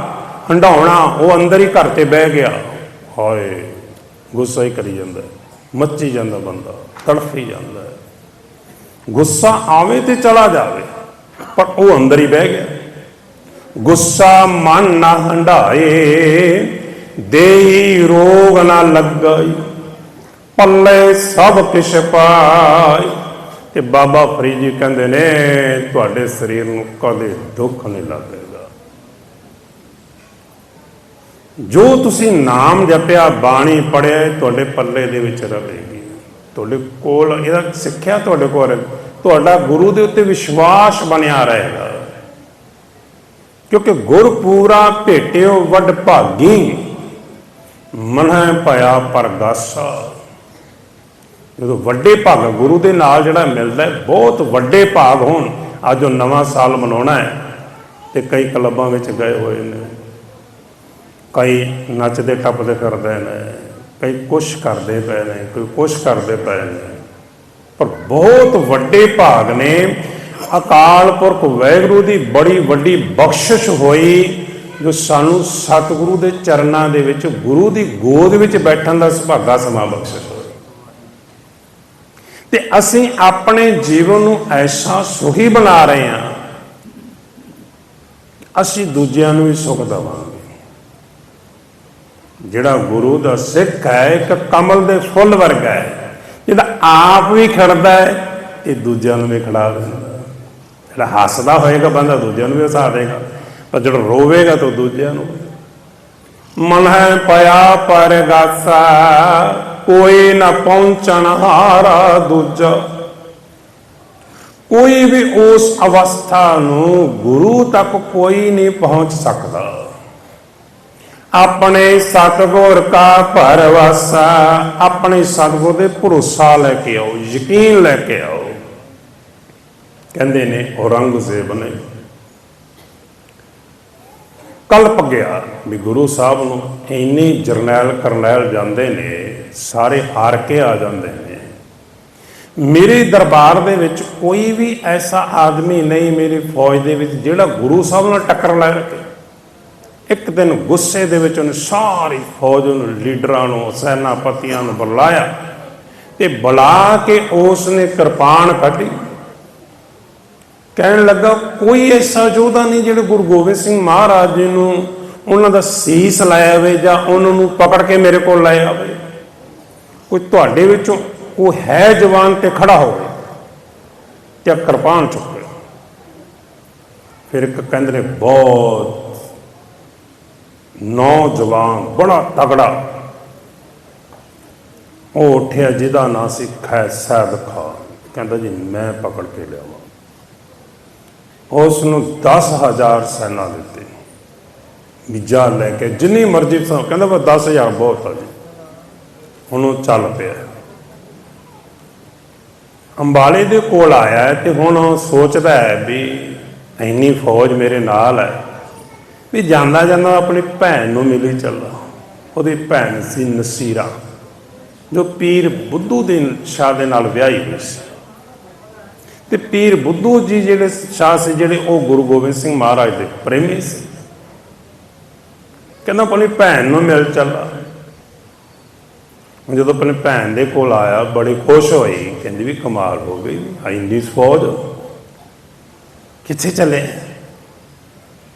ਹੰਡਾਉਣਾ ਉਹ ਅੰਦਰ ਹੀ ਘਰ ਤੇ ਬਹਿ ਗਿਆ। ਹਾਏ, ਗੁੱਸਾ ਹੀ ਕਰੀ ਜਾਂਦਾ ਮੱਚੀ ਜਾਂਦਾ ਬੰਦਾ, ਤੜਫੀ ਜਾਂਦਾ ਗੁੱਸਾ ਆਵੇ ਤੇ ਚਲਾ ਜਾਵੇ, ਪਰ ਉਹ ਅੰਦਰ ਹੀ ਬਹਿ ਗਿਆ। ਗੁੱਸਾ ਮਨ ਨਾ ਹੰਡਾਏ ਦੇਹੀ ਰੋਗ ਨਾ ਲੱਗਈ ਪੱਲੇ ਸਭ ਕਿਛ ਪਾਈ ਤੇ ਬਾਬਾ ਫਰੀਦ ਜੀ ਕਹਿੰਦੇ ਨੇ, ਤੁਹਾਡੇ ਸਰੀਰ ਨੂੰ ਕਦੇ ਦੁੱਖ ਨਹੀਂ ਲੱਗੇਗਾ। ਜੋ ਤੁਸੀਂ ਨਾਮ ਜਪਿਆ, ਬਾਣੀ ਪੜਿਆ ਤੁਹਾਡੇ ਪੱਲੇ ਦੇ ਵਿੱਚ ਰਵੇਗੀ ਤੁਹਾਡੇ ਕੋਲ, ਇਹਦਾ ਸਿੱਖਿਆ ਤੁਹਾਡੇ ਕੋਲ ਤੁਹਾਡਾ ਗੁਰੂ ਦੇ ਉੱਤੇ ਵਿਸ਼ਵਾਸ ਬਣਿਆ ਰਹੇਗਾ। ਕਿਉਂਕਿ ਗੁਰ ਪੂਰਾ ਭੇਟਿਓ ਵੱਡ ਭਾਗੀ, ਮਨਹਿ ਭਇਆ ਪਰਗਾਸਾ। ਜਦੋਂ ਵੱਡੇ ਭਾਗ ਗੁਰੂ ਦੇ ਨਾਲ ਜਿਹੜਾ ਮਿਲਦਾ ਹੈ, ਬਹੁਤ ਵੱਡੇ ਭਾਗ ਹੋਣ। ਅੱਜ ਉਹ ਨਵਾਂ ਸਾਲ ਮਨਾਉਣਾ ਹੈ ਤੇ ਕਈ ਕਲੱਬਾਂ ਵਿੱਚ ਗਏ ਹੋਏ ਨੇ। ਕਈ ਨੱਚਦੇ ਟੱਪਦੇ ਫਿਰਦੇ ਨੇ। ਕਈ ਕੁਛ ਕਰਦੇ ਪਏ ਨੇ, ਕੋਈ ਕੁਛ ਕਰਦੇ ਪਏ ਨੇ। ਪਰ ਬਹੁਤ ਵੱਡੇ ਭਾਗ ਨੇ। ਅਕਾਲ ਪੁਰਖ ਵਾਹਿਗੁਰੂ ਦੀ ਬੜੀ ਵੱਡੀ ਬਖਸ਼ਿਸ਼ ਹੋਈ, ਜੋ ਸਾਨੂੰ ਸਤਿਗੁਰੂ ਦੇ ਚਰਨਾਂ ਦੇ ਵਿੱਚ, ਗੁਰੂ ਦੀ ਗੋਦ ਵਿੱਚ ਬੈਠਣ ਦਾ ਸੁਭਾਗਾ ਸਮਾਂ ਬਖਸ਼ਿਸ਼ ਹੋਇਆ ਤੇ ਅਸੀਂ ਆਪਣੇ ਜੀਵਨ ਨੂੰ ਐਸਾ ਸੁਖੀ ਬਣਾ ਰਹੇ ਹਾਂ, ਅਸੀਂ ਦੂਜਿਆਂ ਨੂੰ ਵੀ ਸੁਖ ਦੇਵਾਂਗੇ। ਜਿਹੜਾ ਗੁਰੂ ਦਾ ਸਿੱਖ ਹੈ, ਇੱਕ ਕਮਲ ਦੇ ਫੁੱਲ ਵਰਗਾ ਹੈ। ਜਿਹਦਾ ਆਪ ਵੀ ਖੜਦਾ ਹੈ ਤੇ ਦੂਜਿਆਂ ਨੂੰ ਵੀ ਖੜਾ ਦਿੰਦਾ ਜਿਹੜਾ ਹੱਸਦਾ ਹੋਏਗਾ, ਬੰਦਾ ਦੂਜਿਆਂ ਨੂੰ ਵੀ ਹਸਾ ਦੇਗਾ। ਪਰ ਜਿਹੜਾ ਰੋਵੇਗਾ, ਤਾਂ ਦੂਜਿਆਂ ਨੂੰ। ਮਨ ਹੈ ਪਿਆ ਪਰਗਾਸਾ, ਕੋਈ ਨਾ ਪਹੁੰਚਣ ਹਾਰਾ ਦੂਜਾ। ਕੋਈ ਵੀ ਉਸ ਅਵਸਥਾ ਨੂੰ ਗੁਰੂ ਤੱਕ ਕੋਈ ਨਹੀਂ ਪਹੁੰਚ ਸਕਦਾ। ਆਪਣੇ ਸਤਗੁਰ ਕਾ ਭਰਵਾਸਾ, ਆਪਣੇ ਸਤਗੁਰ ਦੇ ਭਰੋਸਾ ਲੈ ਕੇ ਆਓ, ਯਕੀਨ ਲੈ ਕੇ ਆਓ। ਕਹਿੰਦੇ ਨੇ, ਔਰੰਗਜ਼ੇਬ ਨੇ ਕਲਪ ਗਿਆ ਵੀ ਗੁਰੂ ਸਾਹਿਬ ਨੂੰ ਇੰਨੇ ਜਰਨੈਲ ਕਰਨੈਲ ਜਾਂਦੇ ਨੇ, ਸਾਰੇ ਹਾਰ ਕੇ ਆ ਜਾਂਦੇ ਨੇ। ਮੇਰੇ ਦਰਬਾਰ ਦੇ ਵਿੱਚ ਕੋਈ ਵੀ ਐਸਾ ਆਦਮੀ ਨਹੀਂ, ਮੇਰੀ ਫੌਜ ਦੇ ਵਿੱਚ ਜਿਹੜਾ ਗੁਰੂ ਸਾਹਿਬ ਨਾਲ ਟੱਕਰ ਲੈ ਕੇ ਇੱਕ ਦਿਨ ਗੁੱਸੇ ਦੇ ਵਿੱਚ ਉਹਨੇ ਸਾਰੀ ਫੌਜ ਨੂੰ ਲੀਡਰਾਂ ਨੂੰ, ਸੈਨਾਪਤੀਆਂ ਨੂੰ ਬੁਲਾਇਆ ਤੇ ਬੁਲਾ ਕੇ ਉਸ ਨੇ ਕਿਰਪਾਨ ਕੱਢੀ। ਕਹਿਣ ਲੱਗਾ, ਕੋਈ ਐਸਾ ਯੋਧਾ ਨਹੀਂ ਜਿਹੜੇ ਗੁਰੂ ਗੋਬਿੰਦ ਸਿੰਘ ਮਹਾਰਾਜ ਜੀ ਨੂੰ ਉਹਨਾਂ ਦਾ ਸੀਸ ਲਾਇਆ ਹੋਵੇ ਜਾਂ ਉਹਨਾਂ ਨੂੰ ਪਕੜ ਕੇ ਮੇਰੇ ਕੋਲ ਲਾਇਆ ਹੋਵੇ। ਕੋਈ ਤੁਹਾਡੇ ਵਿੱਚੋਂ ਉਹ ਹੈ ਜਵਾਨ ਤੇ ਖੜਾ ਹੋਵੇ ਤੇ ਕਿਰਪਾਨ ਚੁੱਕੇ ਫਿਰ ਇੱਕ ਕਹਿੰਦੇ ਨੇ, ਬਹੁਤ ਨੌਜਵਾਨ, ਬੜਾ ਤਗੜਾ। ਉਹ ਉੱਠਿਆ, ਜਿਹਦਾ ਨਾਂ ਸੀ ਖੈ ਸੈਦ ਖਾਨ। ਕਹਿੰਦਾ ਜੀ, ਮੈਂ ਪਕੜ ਕੇ ਲਿਆਵਾਂ। ਉਸ ਨੂੰ 10000 ਸੈਨਾ ਦਿੱਤੀ। ਵੀ ਜਾ ਲੈ ਕੇ, ਜਿੰਨੀ ਮਰਜ਼ੀ ਸਾ, ਕਹਿੰਦਾ ਬਸ 10000 ਬਹੁਤ ਆ ਜੀ। ਹੁਣ ਉਹ ਚੱਲ ਪਿਆ। ਅੰਬਾਲੇ ਦੇ ਕੋਲ ਆਇਆ ਹੈ ਤੇ ਹੁਣ ਸੋਚਦਾ ਹੈ ਵੀ ਇੰਨੀ ਫੌਜ ਮੇਰੇ ਨਾਲ ਹੈ। ਵੀ ਜਾਂਦਾ ਜਾਂਦਾ ਆਪਣੀ ਭੈਣ ਨੂੰ ਮਿਲੀ ਚੱਲਾ ਉਹਦੀ ਭੈਣ ਸੀ ਨਸੀਰਾ, ਜੋ ਪੀਰ ਬੁੱਧੂ ਦੇ ਸ਼ਾਹ ਦੇ ਨਾਲ ਵਿਆਹੀ ਹੋਈ ਸੀ। ਤੇ ਪੀਰ ਬੁੱਧੂ ਜੀ ਜਿਹੜੇ ਸ਼ਾਹ ਸੀ, ਜਿਹੜੇ ਉਹ ਗੁਰੂ ਗੋਬਿੰਦ ਸਿੰਘ ਮਹਾਰਾਜ ਦੇ ਪ੍ਰੇਮੀ ਸੀ। ਕਹਿੰਦਾ ਆਪਣੀ ਭੈਣ ਨੂੰ ਮਿਲ ਚੱਲਾ ਜਦੋਂ ਆਪਣੀ ਭੈਣ ਦੇ ਕੋਲ ਆਇਆ, ਬੜੀ ਖੁਸ਼ ਹੋਈ, ਕਹਿੰਦੀ ਵੀ ਕਮਾਲ ਹੋ ਗਈ ਇੰਨੀ ਫੌਜ। ਕਿੱਥੇ ਚੱਲੇ?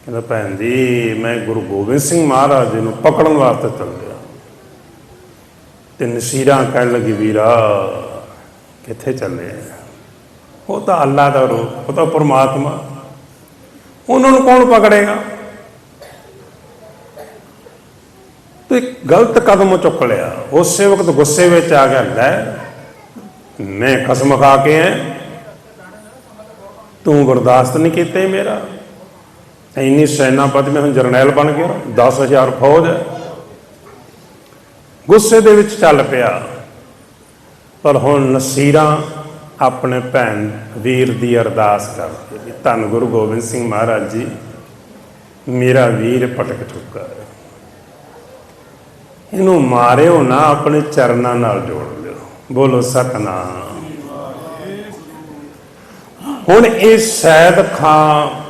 ਕਹਿੰਦਾ, ਭੈਣ ਜੀ, ਮੈਂ ਗੁਰੂ ਗੋਬਿੰਦ ਸਿੰਘ ਮਹਾਰਾਜ ਜੀ ਨੂੰ ਪਕੜਨ ਵਾਸਤੇ ਚੱਲ ਗਿਆ ਤੇ ਨਸੀਰਾਂ ਕਹਿਣ ਲੱਗੀ, ਵੀਰਾ, ਕਿੱਥੇ ਚੱਲੇ ਉਹ ਤਾਂ ਅੱਲਾ ਦਾ ਰੂਪ, ਉਹ ਤਾਂ ਪਰਮਾਤਮਾ। ਉਹਨਾਂ ਨੂੰ ਕੌਣ ਪਕੜੇਗਾ? ਤੇ ਗਲਤ ਕਦਮ ਚੁੱਕ ਲਿਆ। ਉਸੇ ਵਕਤ ਗੁੱਸੇ ਵਿੱਚ ਆ ਗਿਆ, ਲੈ, ਮੈਂ ਕਸਮ ਖਾ ਕੇ ਐ ਤੂੰ ਬਰਦਾਸ਼ਤ ਨਹੀਂ ਕੀਤਾ ਮੇਰਾ। ਇੰਨੀ ਸੈਨਾਪਤੀ ਮੈਂ ਹੁਣ ਜਰਨੈਲ ਬਣ ਗਿਆ 10000 ਫੌਜ ਹੈ। ਗੁੱਸੇ ਦੇ ਵਿੱਚ ਚੱਲ ਪਿਆ। ਪਰ ਹੁਣ ਨਸੀਰਾਂ ਆਪਣੇ ਭੈਣ ਵੀਰ ਦੀ ਅਰਦਾਸ ਕਰਦੇ ਵੀ ਧੰਨ ਗੁਰੂ ਗੋਬਿੰਦ ਸਿੰਘ ਮਹਾਰਾਜ ਜੀ, ਮੇਰਾ ਵੀਰ ਪਟਕ ਚੁੱਕਾ ਹੈ। ਇਹਨੂੰ ਮਾਰਿਓ ਨਾ, ਆਪਣੇ ਚਰਨਾਂ ਨਾਲ ਜੋੜ ਲਿਓ। ਬੋਲੋ, ਸਤਨਾਮ। ਹੁਣ ਇਹ ਸੈਦ ਖਾਂ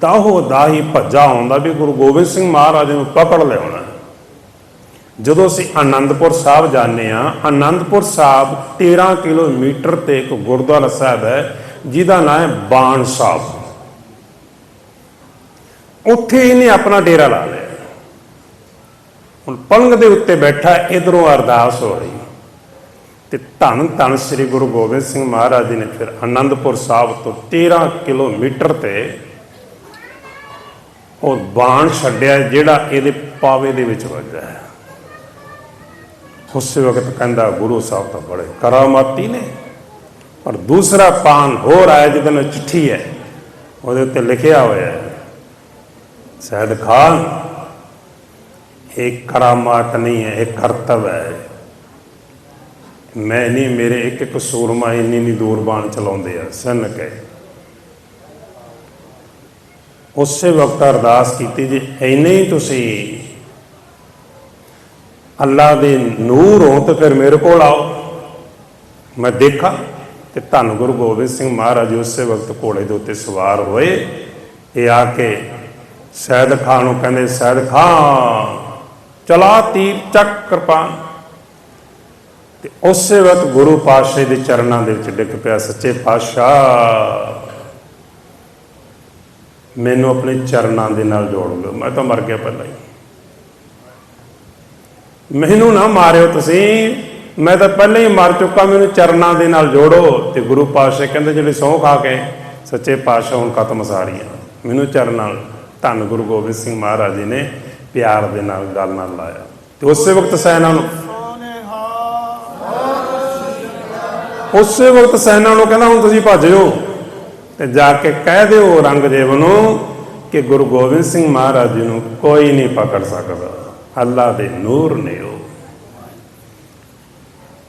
ਦਾਹੋ ਦਾਹੀ ਭੱਜਾ ਆਉਂਦਾ ਵੀ ਗੁਰੂ ਗੋਬਿੰਦ ਸਿੰਘ ਮਹਾਰਾਜ ਨੂੰ ਪਕੜ ਲਿਆਉਣਾ। ਜਦੋਂ ਅਸੀਂ ਆਨੰਦਪੁਰ ਸਾਹਿਬ ਜਾਂਦੇ ਆ ਆਨੰਦਪੁਰ ਸਾਹਿਬ 13 ਕਿਲੋਮੀਟਰ ਤੇ ਇੱਕ ਗੁਰਦੁਆਰਾ ਸਾਹਿਬ ਹੈ, ਜਿਹਦਾ ਨਾਮ ਹੈ ਬਾਣ ਸਾਹਿਬ। ਉੱਥੇ ਇਹਨੇ ਆਪਣਾ ਡੇਰਾ ਲਾ ਲਿਆ। ਹੁਣ ਪਲੰਗ ਦੇ ਉੱਤੇ ਬੈਠਾ, ਇਧਰੋਂ ਅਰਦਾਸ ਹੋ ਰਹੀ। ਤੇ ਧੰਨ ਧੰਨ ਸ੍ਰੀ ਗੁਰੂ ਗੋਬਿੰਦ ਸਿੰਘ ਮਹਾਰਾਜ ਜੀ ਨੇ ਫਿਰ ਆਨੰਦਪੁਰ ਸਾਹਿਬ ਤੋਂ 13 ਕਿਲੋਮੀਟਰ ਤੇ ਉਹ ਬਾਣ ਛੱਡਿਆ ਜਿਹੜਾ ਇਹਦੇ ਪਾਵੇ ਦੇ ਵਿੱਚ ਵੱਜਾ ਹੈ। ਉਸੇ ਵਕਤ ਕਹਿੰਦਾ, ਗੁਰੂ ਸਾਹਿਬ ਤਾਂ ਬੜੇ ਕਰਾਮਾਤੀ ਨੇ। ਪਰ ਦੂਸਰਾ ਪਾਨ ਹੋਰ ਆਇਆ ਜਿਹਦੇ ਨਾਲ ਚਿੱਠੀ ਹੈ। ਉਹਦੇ ਉੱਤੇ ਲਿਖਿਆ ਹੋਇਆ ਹੈ, ਸੈਦ ਖਾਨ, ਇਹ ਕਰਾਮਾਤ ਨਹੀਂ ਹੈ, ਇਹ ਕਰਤਵ ਹੈ। ਮੈਂ ਨਹੀਂ, ਮੇਰੇ ਇੱਕ ਇੱਕ ਸੂਰਮਾ ਇੰਨੀ ਨਹੀਂ ਦੂਰ ਬਾਣ ਚਲਾਉਂਦੇ ਆ ਸਨ ਹੈ ਉਸੇ ਵਕਤ ਅਰਦਾਸ ਕੀਤੀ ਜੇ ਐਨੇ ਹੀ ਤੁਸੀਂ ਅੱਲਾ ਦੇ ਨੂਰ ਹੋ ਤੇ ਫਿਰ ਮੇਰੇ ਕੋਲ ਆਓ। ਮੈਂ ਦੇਖਾਂ ਤੇ ਧੰਨ ਗੁਰੂ ਗੋਬਿੰਦ ਸਿੰਘ ਮਹਾਰਾਜ ਉਸੇ ਵਕਤ ਘੋੜੇ ਦੇ ਉੱਤੇ ਸਵਾਰ ਹੋਏ। ਇਹ ਆ ਕੇ ਸੈਦ ਖਾਨ ਨੂੰ ਕਹਿੰਦੇ, ਸੈਦ ਖਾਨ, ਚਲਾ ਤੀਰ ਚੱਕ ਕਿਰਪਾਨ। ਤੇ ਉਸੇ ਵਕਤ ਗੁਰੂ ਪਾਤਸ਼ਾਹ ਦੇ ਚਰਨਾਂ ਦੇ ਵਿੱਚ ਡਿੱਗ ਪਿਆ ਸੱਚੇ ਪਾਤਸ਼ਾਹ। ਮੈਨੂੰ ਆਪਣੇ ਚਰਨਾਂ ਦੇ ਨਾਲ ਜੋੜ ਲਓ ਮੈਂ ਤਾਂ ਮਰ ਗਿਆ ਪਹਿਲਾਂ ਹੀ। ਮੈਨੂੰ ਨਾ ਮਾਰਿਓ ਤੁਸੀਂ। ਮੈਂ ਤਾਂ ਪਹਿਲਾਂ ਹੀ ਮਰ ਚੁੱਕਾ। ਮੈਨੂੰ ਚਰਨਾਂ ਦੇ ਨਾਲ ਜੋੜੋ। ਤੇ ਗੁਰੂ ਪਾਤਸ਼ਾਹ ਕਹਿੰਦੇ, ਜਿਹੜੇ ਸਹੁੰ ਖਾ ਕੇ ਸੱਚੇ ਪਾਤਸ਼ਾਹ ਹੁਣ ਖਤਮ ਸਾਰੀਆਂ ਮੈਨੂੰ ਚਰਨ ਨਾਲ ਧੰਨ ਗੁਰੂ ਗੋਬਿੰਦ ਸਿੰਘ ਮਹਾਰਾਜ ਜੀ ਨੇ ਪਿਆਰ ਦੇ ਨਾਲ ਗੱਲ ਨਾਲ ਲਾਇਆ। ਤੇ ਉਸੇ ਵਕਤ ਸੈਨਾ ਨੂੰ ਉਸੇ ਵਕਤ ਸੈਨਾ ਨੂੰ ਕਹਿੰਦਾ, ਹੁਣ ਤੁਸੀਂ ਭੱਜ ਜਾਓ। ਤੇ ਜਾ ਕੇ ਕਹਿ ਦਿਓ ਔਰੰਗਜ਼ੇਬ ਨੂੰ ਕਿ ਗੁਰੂ ਗੋਬਿੰਦ ਸਿੰਘ ਮਹਾਰਾਜ ਜੀ ਨੂੰ ਕੋਈ ਨਹੀਂ ਪਕੜ ਸਕਦਾ। ਅੱਲਾ ਦੇ ਨੂਰ ਨੇ ਉਹ।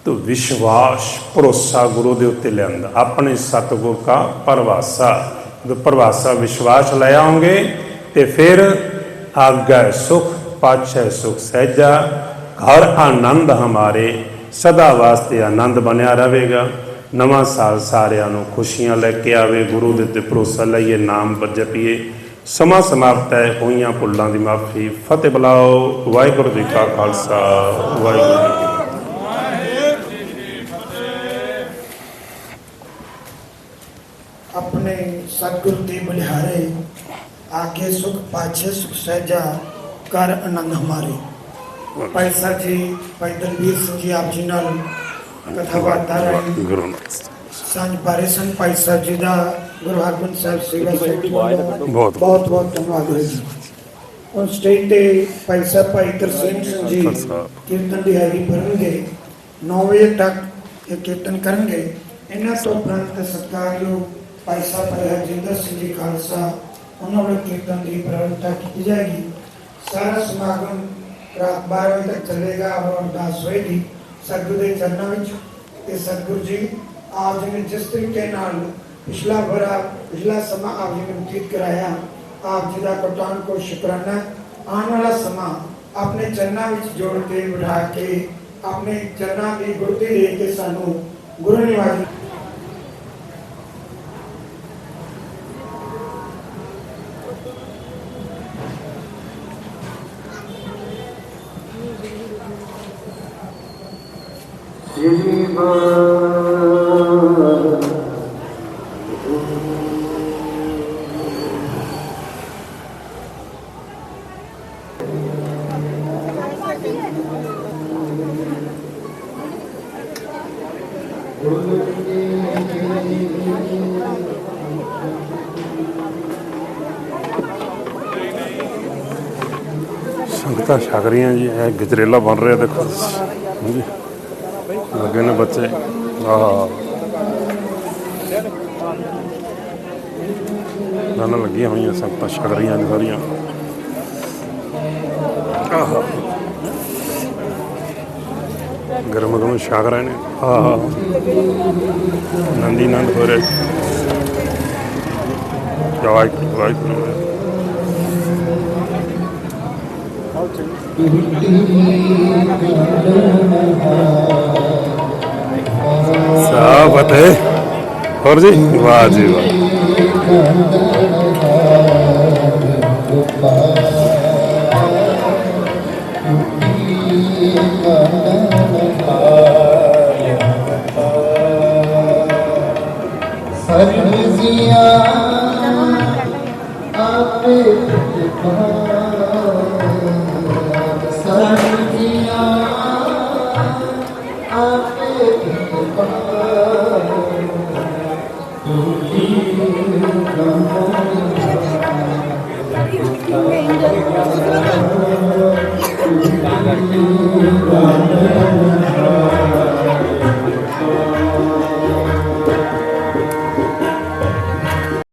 ਤੋ ਵਿਸ਼ਵਾਸ, ਭਰੋਸਾ ਗੁਰੂ ਦੇ ਉੱਤੇ ਲਿਆਂਦਾ। ਆਪਣੇ ਸਤਿਗੁਰ ਦਾ ਪਰਵਾਸਾ। ਜੋ ਪਰਵਾਸਾ, ਵਿਸ਼ਵਾਸ ਲੈ ਆਉਂਗੇ ਤੇ ਫਿਰ ਆਗੈ ਸੁਖ ਪਾਛੈ ਸੁਖ ਸਹਿਜਾ। ਘਰ ਆਨੰਦ ਹਮਾਰੇ। ਸਦਾ ਵਾਸਤੇ ਆਨੰਦ ਬਣਿਆ ਰਹੇਗਾ। ਨਵਾਂ ਸਾਲ ਸਾਰਿਆਂ ਨੂੰ ਖੁਸ਼ੀਆਂ ਲੈ ਕੇ ਆਵੇ ਗੁਰੂ ਦੇ ਉੱਤੇ ਭਰੋਸਾ ਲਈਏ ਨਾਮ ਜਪੀਏ। ਸਮਾਂ ਸਮਾਪਤ ਹੈ ਹੋਈਆਂ ਭੁੱਲਾਂ ਦੀ ਮਾਫੀ। ਫਤਿਹ ਬੁਲਾਓ ਵਾਹਿਗੁਰੂ ਜੀ ਕਾ ਖਾਲਸਾ ਵਾਹਿਗੁਰੂ ਜੀ ਕੀ ਆਪਣੇ ਸਤਿਗੁਰ ਤੇ ਬਲਿਹਾਰੇ ਆਗੇ ਸੁਖ ਪਾਛੇ ਸੁਖ ਸਹਿਜਾ ਕਰ ਆਨੰਦ ਹਮਾਰੇ। ਭਾਈ ਸਾਹਿਬ ਜੀ ਭਾਈ ਦਲਬੀਰ ਸਿੰਘ ਜੀ ਆਪ ਜੀ ਨਾਲ ਕਥਾ ਵਾਰਤਾ ਰਹੀ ਗੁਰੂ ਭਾਈ ਸਾਹਿਬ ਜੀ ਦਾ ਗੁਰੂ ਹਰਗੋਬਿੰਦ ਸਾਹਿਬ ਸੇਵਾ ਸੋਸਾਇਟੀ ਵੱਲੋਂ ਬਹੁਤ ਬਹੁਤ। ਬਹੁਤ ਧੰਨਵਾਦ ਹੈ ਜੀ। ਔਨ ਸਟੇਜ ਤੇ ਭਾਈ ਸਾਹਿਬ ਭਾਈ ਤਰਸੇਮ ਸਿੰਘ ਜੀ ਖਾਲਸਾ। ਕੀਰਤਨ ਦੀ ਹਾਜ਼ਰੀ ਭਰਨਗੇ। 9 ਵਜੇ ਤੱਕ ਇਹ ਕੀਰਤਨ ਕਰਨਗੇ। ਇਹਨਾਂ ਤੋਂ ਉਪਰੰਤ ਸਤਿਕਾਰਯੋਗ ਭਾਈ ਸਾਹਿਬ ਭਾਈ ਹਰਜਿੰਦਰ ਸਿੰਘ ਜੀ ਖਾਲਸਾ ਉਹਨਾਂ ਵੱਲੋਂ ਕੀਰਤਨ ਦੀ ਪ੍ਰਵੰਤਾ ਕੀਤੀ ਜਾਏਗੀ। ਸਾਰਾ ਸਮਾਗਮ ਰਾਤ 12 ਵਜੇ ਤੱਕ ਚੱਲੇਗਾ ਔਰ ਅਰਦਾਸ ਹੋਏਗੀ ਸਤਿਗੁਰੂ ਦੇ ਚਰਨਾਂ ਵਿੱਚ ਤੇ ਸਤਿਗੁਰੂ ਜੀ ਆਪ ਜੀ ਨੇ ਜਿਸ ਤਰੀਕੇ ਨਾਲ ਪਿਛਲਾ ਬਰਾ ਪਿਛਲਾ ਸਮਾਂ ਆਪ ਜੀ ਨੇ ਬਤੀਤ ਕਰਾਇਆ, ਆਪ ਜੀ ਦਾ ਕੋਟਾਨ ਕੋ ਸ਼ੁਕਰਾਨਾ ਆਉਣ ਵਾਲਾ ਸਮਾਂ ਆਪਣੇ ਚਰਨਾਂ ਵਿੱਚ ਜੋੜ ਕੇ ਬਿਠਾ ਕੇ, ਆਪਣੇ ਚਰਨਾਂ ਦੀ ਗੁਰਤੀ ਦੇ ਕੇ ਸਾਨੂੰ ਗੁਰੂ ਨਿਵਾਜ ਸੰਗਤਾਂ ਛਕ ਰਹੀਆਂ ਜੀ ਇਹ ਗਜਰੇਲਾ ਬਣ ਰਿਹਾ ਦੇਖੋ ਹਾਂਜੀ। ਲੱਗੇ ਨੇ ਬੱਚੇ। ਆਹ। ਨਾਨਾ ਲੱਗੀਆਂ ਹੋਈਆਂ ਸੰਗਤਾਂ ਛਕ ਰਹੀਆਂ ਨੇ ਸਾਰੀਆਂ। ਆਹ। ਗਰਮ ਗਰਮ ਛਕ ਰਹੇ ਨੇ। ਆਹ। ਨੰਦੀ ਨੰਦ ਹੋ ਰਿਹਾ। ਜਵਾਈ ਵਾਹਿਗੁਰੂ ਸਾਬਤ ਹੈ। ਹੋਰ ਜੀ? ਵਾਹ ਜੀ ਵਾਹ। Senhor.